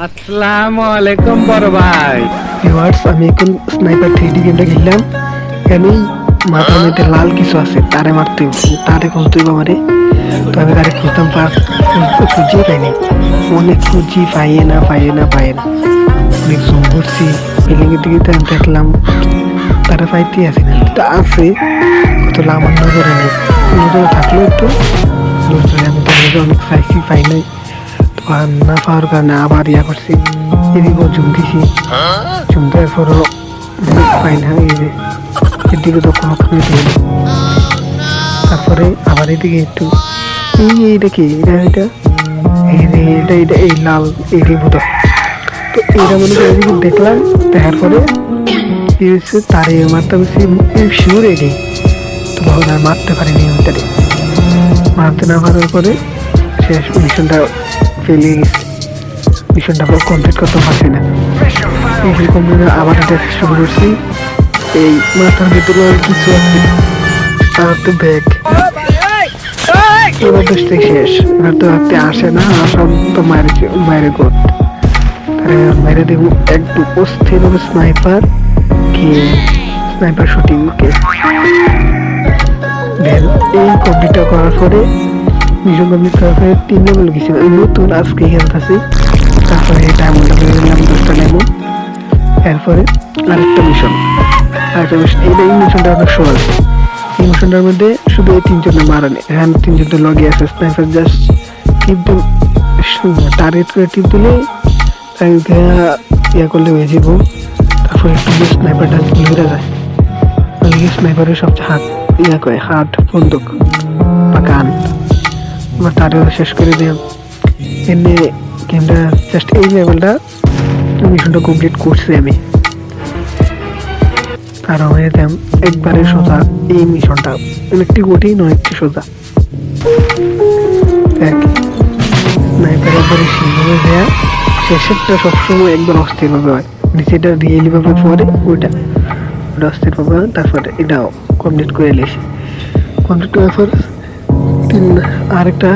আসসালামু আলাইকুম বড় ভাই। ভিউয়ার্স, আমি এখন স্নাইপার থ্রি ডি গেমটা খেললাম। এখানেই মাথার মধ্যে লাল কিছু আছে, তারে মারতে তারে খুঁজতে হবে আমারে। তো আমি তারে খুঁজতাম ফার্স্ট খুঁজিয়ে পাইনি। অনেক খুঁজি, পাইয়ে না পাইয়ে না পাইয়ে না। অনেক জুম করছি বিল্ডিংয়ের দিকে তো আমি দেখলাম, তারা পাইতে আছে না। তো আছে, কত আমার নজরে নেই। নজরে থাকল একটু। আমি তো নজরে অনেক চাইছি পাই নাই। তো আর না পাওয়ার কারণে আবার ইয়া করছি। এদিকেও জুম দিছি। জুম দেওয়ার পরও পাই না এদিকে তো কোনো তারপরে আবার এদিকে একটু, এই এইটা কি? এটা এটা এই এটা এটা এই লাল এইটাই বোধ তো। এইটা মনে করে দেখলাম, দেখার পরে কি হয়েছে? তারে মারতে পারছি শিওর এটাই তো তখন মারতে পারিনি, আমি মারতে না পারার পরে শেষ মিশনটা ফেলিয়ে গেছে মিশনটা কমপ্লিট করতে পারছি না। মিশন কমপ্লিট আবার এটা শুরু করছি। এই মাথার ভিতরে কিছু আছে। তো ব্যাগ শেষ। এবার তো আসে না আসা তো মায়ের মায়ের গোট মেরে দেবো একদম অস্থির হবে স্নাইপার কি? স্নাইপার শুটিং কে? এই কমপ্লিটটা করার পরে মিশন কমপ্লিট করার পরে তিন লেভেল গেছি আমি নতুন আজকে খেলতেছি তারপরে এই ডায়মন্ডটা পেয়ে গেলাম দশটা ডায়মন্ড এরপরে আরেকটা মিশন আরেকটা মিশন এইটা এই মিশনটা অনেক সহজ। এই মিশনটার মধ্যে শুধু এই তিনজনে মারানি। এখানে তিনজনের লগে আছে স্নাইপার জাস্ট টিপ টার্গেট করে টিপ দিলে ইয়া করলে হয়ে যাব তারপরে একটু স্নাইপারটা ঘুরে যায়। ওই স্নাইপারের সবচেয়ে হাত, ইয়া করে, হাত, বন্দুক, বা গান। আমার তারও শেষ করে দিলাম এমনি গেমটা জাস্ট এই লেভেলটা মিশনটা কমপ্লিট করছি আমি। আর হয়ে দেন একবারে সোজা এই মিশনটা। অনেকটি কঠিন অনেকটি সোজা। একবারে সেইভাবে দেয়া শেষেরটা সবসময় একবার অস্থিরভাবে হয়। নিচেটা রিয়েলি ভাবে পরে ওইটা। ওটা অস্থিরভাবে হয়, তারপরে এটাও কমপ্লিট করে এলিস কমপ্লিট করার পর তিন আরেকটা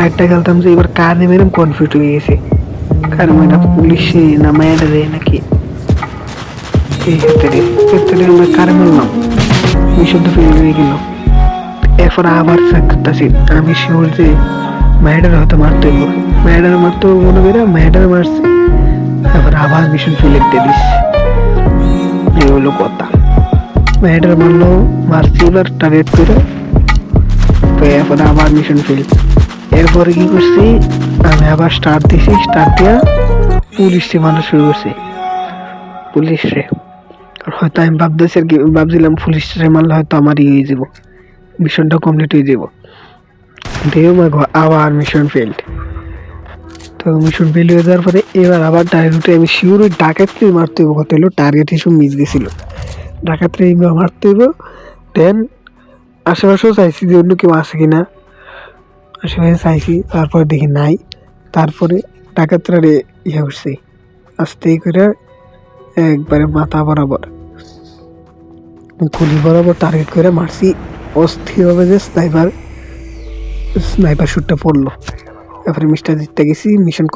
আরেকটা খেলতাম যে এবার কার নেমে এরকম কনফিউজ হয়ে গেছে। কার মেয়েটা পুলিশে না মেয়েটা রে নাকি এই আমরা কারে মারলাম মিশন তো হয়ে গেল। এরপর আবার করতেছি। আমি শিওর যে ম্যাডার হয়তো মারতে হইব। ম্যাডার মারতে মনে করে ম্যাডার মারছে। তারপর আবার মিশন ফেলে দিয়ে দিস এই হলো কথা। ম্যাডার মারলো, মারছি, এবার টার্গেট করে তো এরপরে আবার মিশন ফেল এরপরে কি করছি? আমি আবার স্টার্ট দিছি স্টার্ট দিয়া পুলিশে মারা শুরু করছি। পুলিশে আর হয়তো আমি ভাবতেছি আর কি, ভাবছিলাম পুলিশে মারলে হয়তো আমারই হয়ে যাব। মিশনটা কমপ্লিট হয়ে যাব। দেও মাগো, আবার মিশন ফেল্ড তো মিশন ফেল হয়ে যাওয়ার পরে এবার আবার টার্গেটে আমি শিওর ওই ডাকাতকে মারতে হইব। কত হলো টার্গেট হিসেবে মিস গেছিল। ডাকাতরে মারতে হইব দেন আশেপাশেও চাইছি যে অন্য কেউ আছে কিনা। আশেপাশে চাইছি, তারপরে দেখি নাই। তারপরে ডাকাতরা রে ইয়ে করছি। আস্তে করে একবারে মাথা বরাবর গুলি বরাবর টার্গেট করে মারছি। অস্থিরভাবে যে স্নাইপার স্নাইপার শ্যুটটা পড়ল। তারপরে মিস্টার জিততে গেছি মিশন